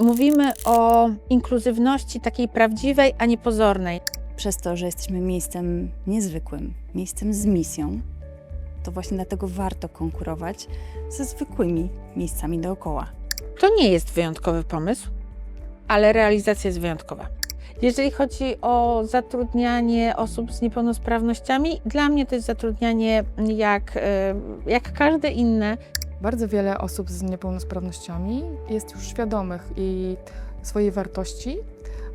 Mówimy o inkluzywności takiej prawdziwej, a nie pozornej. Przez to, że jesteśmy miejscem niezwykłym, miejscem z misją, to właśnie dlatego warto konkurować ze zwykłymi miejscami dookoła. To nie jest wyjątkowy pomysł, ale realizacja jest wyjątkowa. Jeżeli chodzi o zatrudnianie osób z niepełnosprawnościami, dla mnie to jest zatrudnianie jak, e, jak każde inne. Bardzo wiele osób z niepełnosprawnościami jest już świadomych i swojej wartości,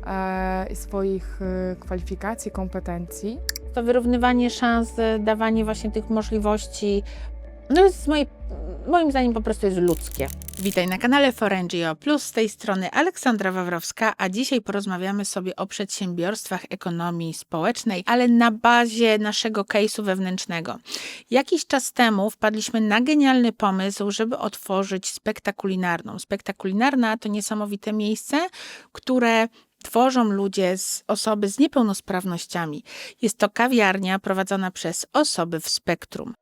e, i swoich e, kwalifikacji, kompetencji. To wyrównywanie szans, e, dawanie właśnie tych możliwości, no jest moim zdaniem po prostu jest ludzkie. Witaj na kanale Forengio Plus, z tej strony Aleksandra Wawrowska, a dzisiaj porozmawiamy sobie o przedsiębiorstwach ekonomii społecznej, ale na bazie naszego case'u wewnętrznego. Jakiś czas temu wpadliśmy na genialny pomysł, żeby otworzyć spektakulinarną. Spektakulinarna to niesamowite miejsce, które tworzą ludzie z osoby z niepełnosprawnościami. Jest to kawiarnia prowadzona przez osoby w spektrum.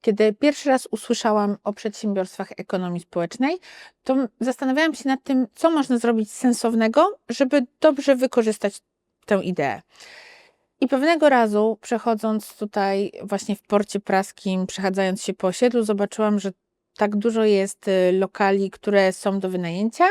Kiedy pierwszy raz usłyszałam o przedsiębiorstwach ekonomii społecznej, to zastanawiałam się nad tym, co można zrobić sensownego, żeby dobrze wykorzystać tę ideę. I pewnego razu, przechodząc tutaj właśnie w porcie praskim, przechadzając się po osiedlu, zobaczyłam, że tak dużo jest y, lokali, które są do wynajęcia,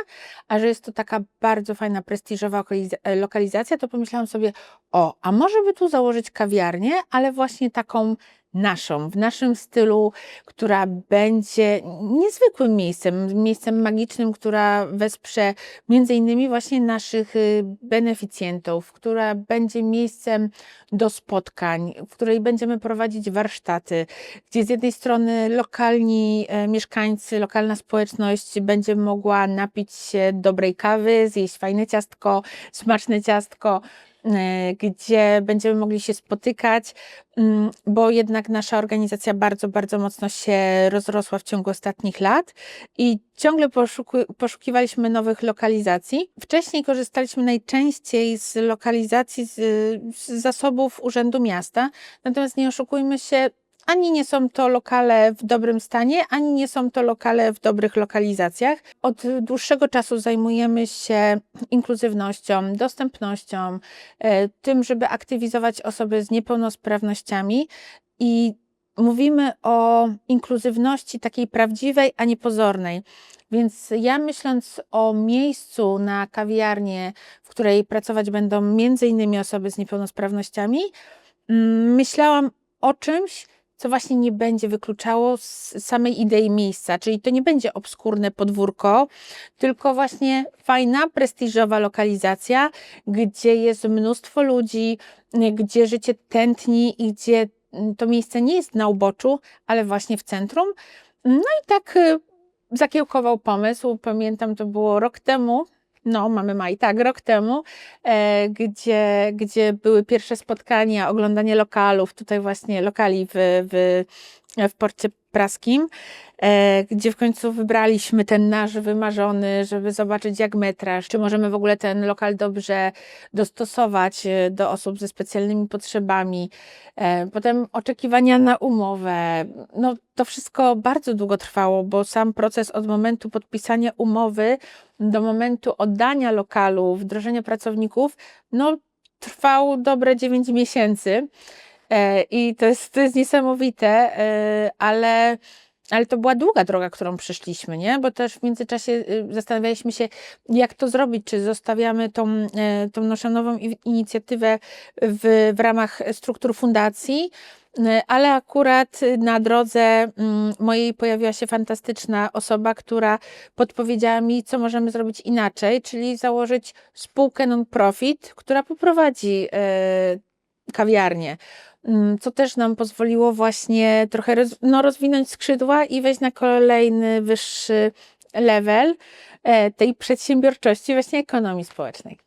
a że jest to taka bardzo fajna, prestiżowa e, lokalizacja, to pomyślałam sobie, o, a może by tu założyć kawiarnię, ale właśnie taką naszą, w naszym stylu, która będzie niezwykłym miejscem, miejscem magicznym, która wesprze między innymi właśnie naszych y, beneficjentów, która będzie miejscem do spotkań, w której będziemy prowadzić warsztaty, gdzie z jednej strony lokalni e, mieszkańcy, lokalna społeczność będzie mogła napić się dobrej kawy, zjeść fajne ciastko, smaczne ciastko, gdzie będziemy mogli się spotykać, mm, bo jednak nasza organizacja bardzo, bardzo mocno się rozrosła w ciągu ostatnich lat i ciągle poszukiwaliśmy nowych lokalizacji. Wcześniej korzystaliśmy najczęściej z lokalizacji z, z zasobów Urzędu Miasta, natomiast nie oszukujmy się, ani nie są to lokale w dobrym stanie, ani nie są to lokale w dobrych lokalizacjach. Od dłuższego czasu zajmujemy się inkluzywnością, dostępnością, e, tym, żeby aktywizować osoby z niepełnosprawnościami i mówimy o inkluzywności takiej prawdziwej, a nie pozornej. Więc ja myśląc o miejscu na kawiarnię, w której pracować będą między innymi osoby z niepełnosprawnościami, mm, myślałam o czymś, co właśnie nie będzie wykluczało z samej idei miejsca, czyli to nie będzie obskurne podwórko, tylko właśnie fajna, prestiżowa lokalizacja, gdzie jest mnóstwo ludzi, gdzie życie tętni i gdzie mm, to miejsce nie jest na uboczu, ale właśnie w centrum. No i tak y, zakiełkował pomysł. Pamiętam, to było rok temu. No, mamy maj, tak, rok temu, e, gdzie, gdzie były pierwsze spotkania, oglądanie lokalów, tutaj właśnie lokali w, w, w porcie praskim, gdzie w końcu wybraliśmy ten nasz wymarzony, żeby zobaczyć jak metraż, czy możemy w ogóle ten lokal dobrze dostosować e, do osób ze specjalnymi potrzebami. E, Potem oczekiwania na umowę. No, to wszystko bardzo długo trwało, bo sam proces od momentu podpisania umowy do momentu oddania lokalu, wdrożenia pracowników, no, trwał dobre 9 miesięcy. E, I to jest, to jest niesamowite, e, ale, ale to była długa droga, którą przeszliśmy, nie? Bo też w międzyczasie y, zastanawialiśmy się, jak to zrobić, czy zostawiamy tą, e, tą naszą inicjatywę w, w ramach struktur fundacji, e, ale akurat na drodze mm, mojej pojawiła się fantastyczna osoba, która podpowiedziała mi, co możemy zrobić inaczej, czyli założyć spółkę non-profit, która poprowadzi e, kawiarnię. Co też nam pozwoliło właśnie trochę roz, no, rozwinąć skrzydła i wejść na kolejny wyższy level e, tej przedsiębiorczości, właśnie ekonomii społecznej.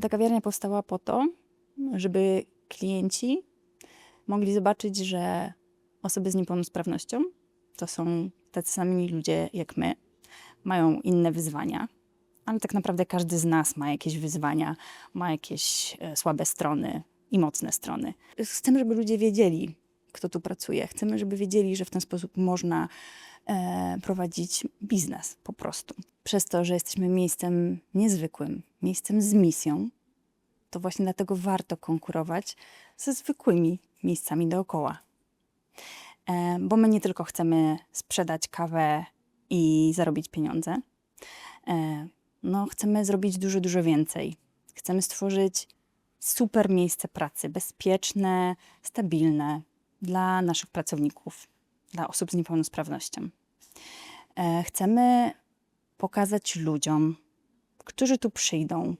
Ta kawiarnia powstała po to, żeby klienci mogli zobaczyć, że osoby z niepełnosprawnością to są tacy sami ludzie jak my, mają inne wyzwania, ale tak naprawdę każdy z nas ma jakieś wyzwania, ma jakieś e, słabe strony i mocne strony. Chcemy, żeby ludzie wiedzieli, kto tu pracuje. Chcemy, żeby wiedzieli, że w ten sposób można e, prowadzić biznes po prostu. Przez to, że jesteśmy miejscem niezwykłym, miejscem z misją, to właśnie dlatego warto konkurować ze zwykłymi miejscami dookoła. E, bo my nie tylko chcemy sprzedać kawę i zarobić pieniądze, e, no chcemy zrobić dużo, dużo więcej. Chcemy stworzyć super miejsce pracy, bezpieczne, stabilne dla naszych pracowników, dla osób z niepełnosprawnością. E, Chcemy pokazać ludziom, którzy tu przyjdą,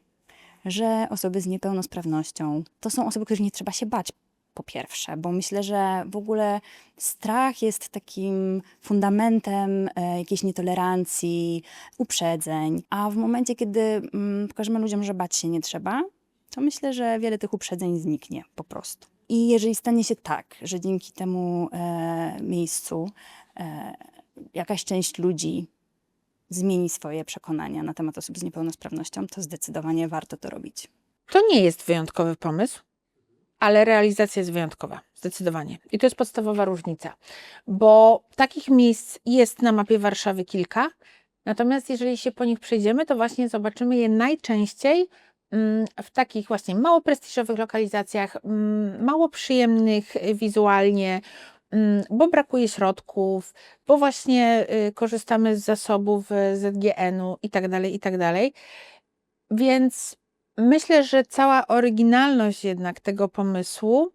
że osoby z niepełnosprawnością to są osoby, których nie trzeba się bać. Po pierwsze, bo myślę, że w ogóle strach jest takim fundamentem e, jakiejś nietolerancji, uprzedzeń, a w momencie, kiedy mm, pokażemy ludziom, że bać się nie trzeba, to myślę, że wiele tych uprzedzeń zniknie po prostu. I jeżeli stanie się tak, że dzięki temu e, miejscu e, jakaś część ludzi zmieni swoje przekonania na temat osób z niepełnosprawnością, to zdecydowanie warto to robić. To nie jest wyjątkowy pomysł, ale realizacja jest wyjątkowa, zdecydowanie. I to jest podstawowa różnica, bo takich miejsc jest na mapie Warszawy kilka, natomiast jeżeli się po nich przejdziemy, to właśnie zobaczymy je najczęściej mm, w takich właśnie mało prestiżowych lokalizacjach, mm, mało przyjemnych wizualnie, mm, bo brakuje środków, bo właśnie y, korzystamy z zasobów y, ZGN-u tak tak dalej. Więc Myślę, że cała oryginalność jednak tego pomysłu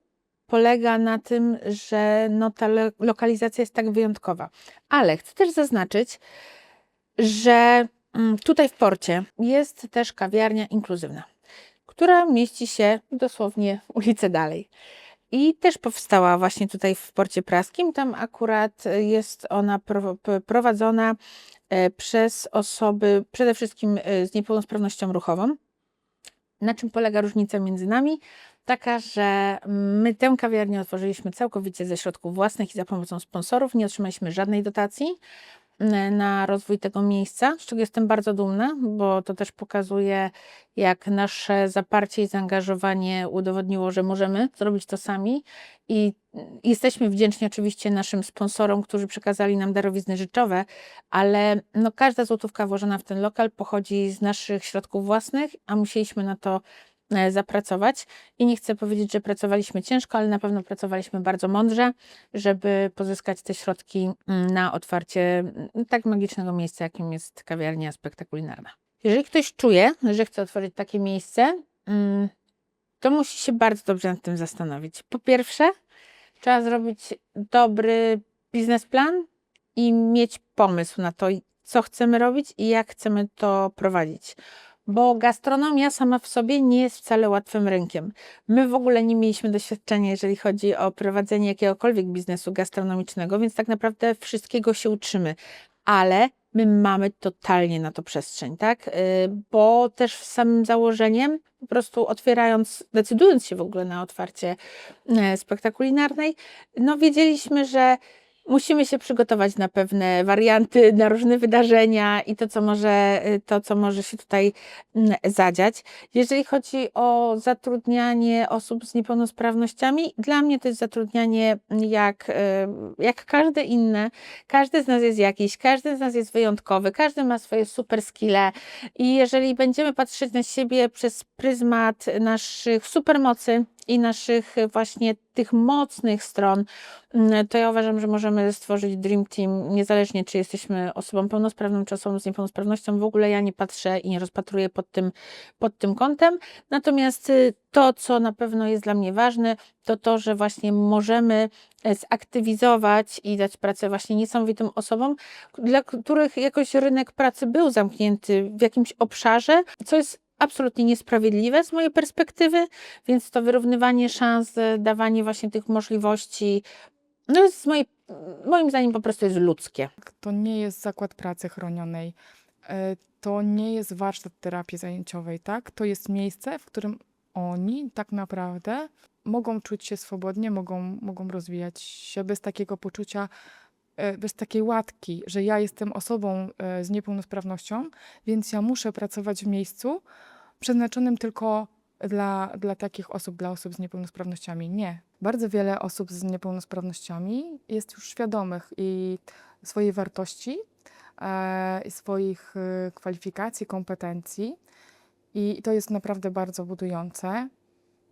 polega na tym, że no ta lo- lokalizacja jest tak wyjątkowa. Ale chcę też zaznaczyć, że mm, tutaj w porcie jest też kawiarnia inkluzywna, która mieści się dosłownie ulicę dalej. I też powstała właśnie tutaj w porcie praskim. Tam akurat jest ona prowadzona e, przez osoby przede wszystkim e, z niepełnosprawnością ruchową. Na czym polega różnica między nami? Taka, że my tę kawiarnię otworzyliśmy całkowicie ze środków własnych i za pomocą sponsorów. Nie otrzymaliśmy żadnej dotacji na rozwój tego miejsca, z czego jestem bardzo dumna, bo to też pokazuje, jak nasze zaparcie i zaangażowanie udowodniło, że możemy zrobić to sami. I mm, jesteśmy wdzięczni oczywiście naszym sponsorom, którzy przekazali nam darowizny rzeczowe, ale no, każda złotówka włożona w ten lokal pochodzi z naszych środków własnych, a musieliśmy na to e, zapracować. I nie chcę powiedzieć, że pracowaliśmy ciężko, ale na pewno pracowaliśmy bardzo mądrze, żeby pozyskać te środki mm, na otwarcie mm, tak magicznego miejsca, jakim jest kawiarnia spektakularna. Jeżeli ktoś czuje, że chce otworzyć takie miejsce, mm, to musi się bardzo dobrze nad tym zastanowić. Po pierwsze, trzeba zrobić dobry biznesplan i mieć pomysł na to, co chcemy robić i jak chcemy to prowadzić. Bo gastronomia sama w sobie nie jest wcale łatwym rynkiem. My w ogóle nie mieliśmy doświadczenia, jeżeli chodzi o prowadzenie jakiegokolwiek biznesu gastronomicznego, więc tak naprawdę wszystkiego się uczymy. Ale my mamy totalnie na to przestrzeń, tak? Y, Bo też z samym założeniem, po prostu otwierając, decydując się w ogóle na otwarcie e, spektakularnej, no wiedzieliśmy, że musimy się przygotować na pewne warianty, na różne wydarzenia i to, co może, y, to, co może się tutaj mm, zadziać. Jeżeli chodzi o zatrudnianie osób z niepełnosprawnościami, dla mnie to jest zatrudnianie jak, y, jak każde inne. Każdy z nas jest jakiś, każdy z nas jest wyjątkowy, każdy ma swoje super skille i jeżeli będziemy patrzeć na siebie przez pryzmat naszych supermocy i naszych y, właśnie tych mocnych stron, mm, to ja uważam, że możemy stworzyć Dream Team, niezależnie czy jesteśmy osobą pełnosprawną, czy osobą z niepełnosprawnością. W ogóle ja nie patrzę i nie rozpatruję pod tym, pod tym kątem. Natomiast y, to, co na pewno jest dla mnie ważne, to to, że właśnie możemy e, zaktywizować i dać pracę właśnie niesamowitym osobom, dla których jakoś rynek pracy był zamknięty w jakimś obszarze, co jest absolutnie niesprawiedliwe z mojej perspektywy, więc to wyrównywanie szans, e, dawanie właśnie tych możliwości, no jest z mojej, moim zdaniem po prostu jest ludzkie. To nie jest zakład pracy chronionej. e, To nie jest warsztat terapii zajęciowej, tak? To jest miejsce, w którym oni tak naprawdę mogą czuć się swobodnie, mogą, mogą rozwijać się bez takiego poczucia bez takiej łatki, że ja jestem osobą e, z niepełnosprawnością, więc ja muszę pracować w miejscu przeznaczonym tylko dla, dla takich osób, dla osób z niepełnosprawnościami. Nie. Bardzo wiele osób z niepełnosprawnościami jest już świadomych i swojej wartości, e, swoich e, kwalifikacji, kompetencji. I to jest naprawdę bardzo budujące.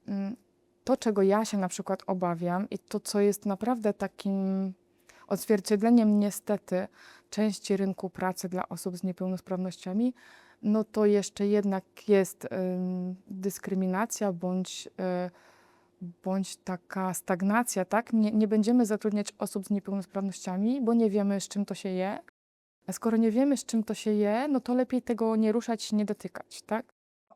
Mm, To, czego ja się na przykład obawiam, i to, co jest naprawdę takim odzwierciedleniem niestety części rynku pracy dla osób z niepełnosprawnościami, no to jeszcze jednak jest ym, dyskryminacja bądź, y, bądź taka stagnacja, tak? Nie, nie będziemy zatrudniać osób z niepełnosprawnościami, bo nie wiemy, z czym to się je. A skoro nie wiemy, z czym to się je, no to lepiej tego nie ruszać, nie dotykać, tak?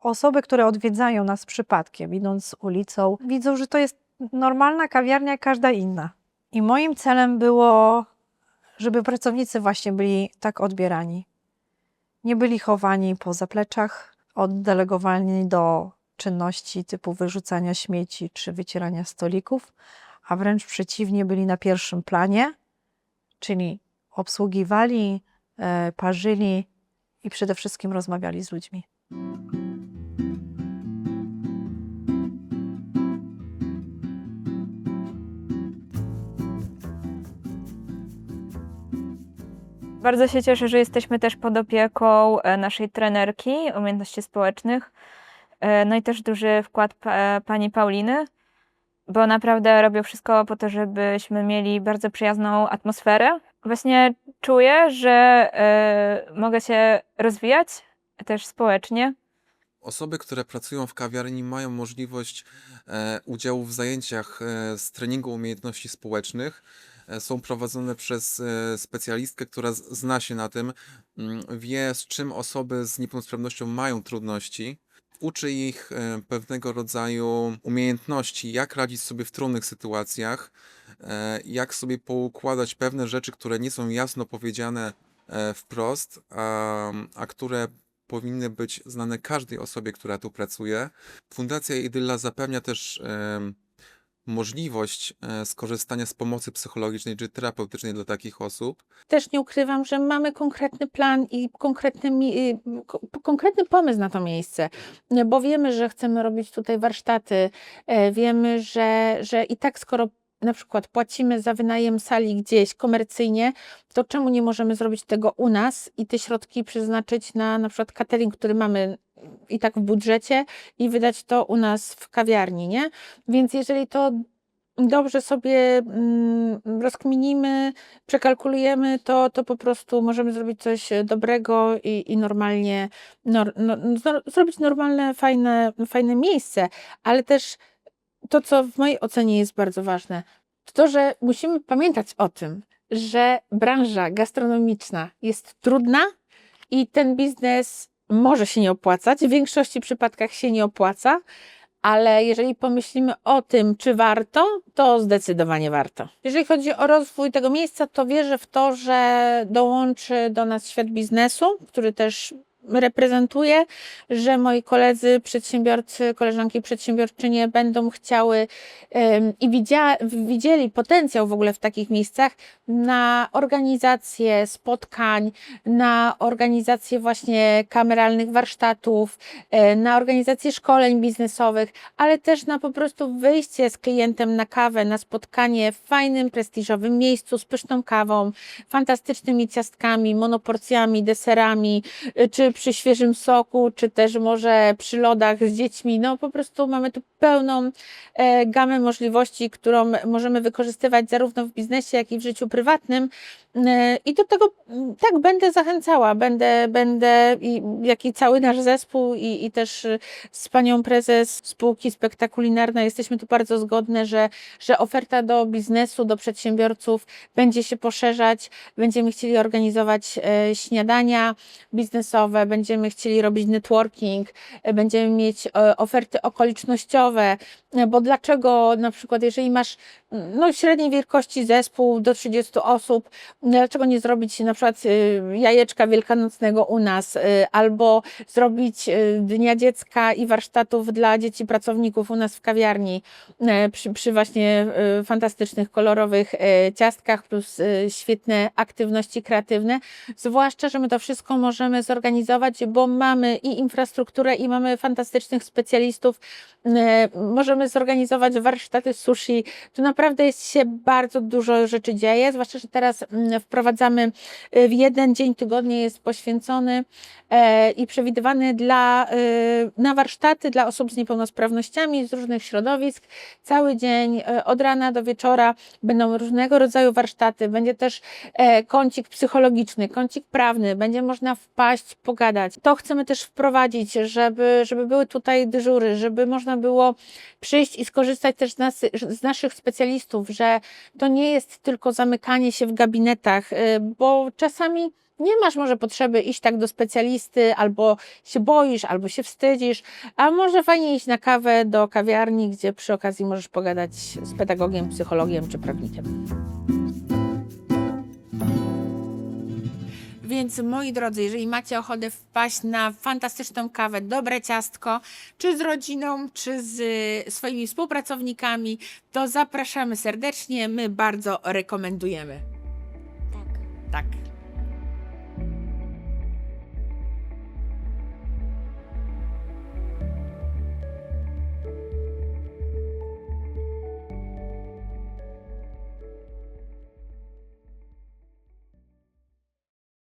Osoby, które odwiedzają nas przypadkiem, idąc ulicą, widzą, że to jest normalna kawiarnia, jak każda inna. I moim celem było, żeby pracownicy właśnie byli tak odbierani. Nie byli chowani po zapleczach, oddelegowani do czynności typu wyrzucania śmieci czy wycierania stolików, a wręcz przeciwnie, byli na pierwszym planie, czyli obsługiwali, e, parzyli i przede wszystkim rozmawiali z ludźmi. Bardzo się cieszę, że jesteśmy też pod opieką e, naszej trenerki umiejętności społecznych. E, No i też duży wkład pa- pani Pauliny, bo naprawdę robią wszystko po to, żebyśmy mieli bardzo przyjazną atmosferę. Właśnie czuję, że e, mogę się rozwijać też społecznie. Osoby, które pracują w kawiarni, mają możliwość udziału w zajęciach z treningu umiejętności społecznych. E, są prowadzone przez e, specjalistkę, która zna się na tym, mm, wie z czym osoby z niepełnosprawnością mają trudności. Uczy ich e, pewnego rodzaju umiejętności, jak radzić sobie w trudnych sytuacjach, jak sobie poukładać pewne rzeczy, które nie są jasno powiedziane wprost, a, a które powinny być znane każdej osobie, która tu pracuje. Fundacja Idylla zapewnia też możliwość e, skorzystania z pomocy psychologicznej czy terapeutycznej dla takich osób. Też nie ukrywam, że mamy konkretny plan i konkretny, y, ko- konkretny pomysł na to miejsce, bo wiemy, że chcemy robić tutaj warsztaty, e, wiemy, że, że i tak skoro na przykład płacimy za wynajem sali gdzieś komercyjnie, to czemu nie możemy zrobić tego u nas i te środki przeznaczyć na na przykład catering, który mamy i tak w budżecie i wydać to u nas w kawiarni, nie? Więc jeżeli to dobrze sobie mm, rozkminimy, przekalkulujemy, to, to po prostu możemy zrobić coś dobrego i, i normalnie, nor, no, no, zrobić normalne, fajne, fajne miejsce, ale też to, co w mojej ocenie jest bardzo ważne, to to, że musimy pamiętać o tym, że branża gastronomiczna jest trudna i ten biznes może się nie opłacać, w większości przypadkach się nie opłaca, ale jeżeli pomyślimy o tym, czy warto, to zdecydowanie warto. Jeżeli chodzi o rozwój tego miejsca, to wierzę w to, że dołączy do nas świat biznesu, który też reprezentuję, że moi koledzy, przedsiębiorcy, koleżanki przedsiębiorczynie będą chciały i widzia, widzieli potencjał w ogóle w takich miejscach na organizację spotkań, na organizację właśnie kameralnych warsztatów, e, na organizację szkoleń biznesowych, ale też na po prostu wyjście z klientem na kawę, na spotkanie w fajnym, prestiżowym miejscu z pyszną kawą, fantastycznymi ciastkami, monoporcjami, deserami, y, czy przy świeżym soku, czy też może przy lodach z dziećmi. No po prostu mamy tu pełną e, gamę możliwości, którą możemy wykorzystywać zarówno w biznesie, jak i w życiu prywatnym. E, I do tego mm, tak będę zachęcała, będę, będę i, jak i cały nasz zespół i, i też y, z panią prezes spółki Spektakulinarna jesteśmy tu bardzo zgodne, że, że oferta do biznesu, do przedsiębiorców będzie się poszerzać. Będziemy chcieli organizować e, śniadania biznesowe, będziemy chcieli robić networking, e, będziemy mieć e, oferty okolicznościowe, e, bo dlaczego na przykład, jeżeli masz mm, no, średniej wielkości zespół do 30 osób, dlaczego nie zrobić na przykład y, jajeczka wielkanocnego u nas, albo zrobić Dnia Dziecka i warsztatów dla dzieci pracowników u nas w kawiarni, e, przy, przy właśnie e, fantastycznych, kolorowych e, ciastkach plus e, świetne aktywności kreatywne. Zwłaszcza, że my to wszystko możemy zorganizować, bo mamy i infrastrukturę, i mamy fantastycznych specjalistów. E, Możemy zorganizować warsztaty sushi. Tu naprawdę jest się bardzo dużo rzeczy dzieje, zwłaszcza, że teraz mm, wprowadzamy e, w jeden dzień tygodnia jest poświęcony e, i przewidywany dla, na warsztaty dla osób z niepełnosprawnościami z różnych środowisk. Cały dzień od rana do wieczora będą różnego rodzaju warsztaty. Będzie też kącik psychologiczny, kącik prawny, będzie można wpaść, pogadać. To chcemy też wprowadzić, żeby, żeby były tutaj dyżury, żeby można było przyjść i skorzystać też z, nas, z naszych specjalistów, że to nie jest tylko zamykanie się w gabinetach, y, bo czasami nie masz może potrzeby iść tak do specjalisty, albo się boisz, albo się wstydzisz, a może fajnie iść na kawę do kawiarni, gdzie przy okazji możesz pogadać z pedagogiem, psychologiem czy prawnikiem. Więc moi drodzy, jeżeli macie ochotę wpaść na fantastyczną kawę, dobre ciastko, czy z rodziną, czy z y, swoimi współpracownikami, to zapraszamy serdecznie. My bardzo rekomendujemy. Tak. Tak.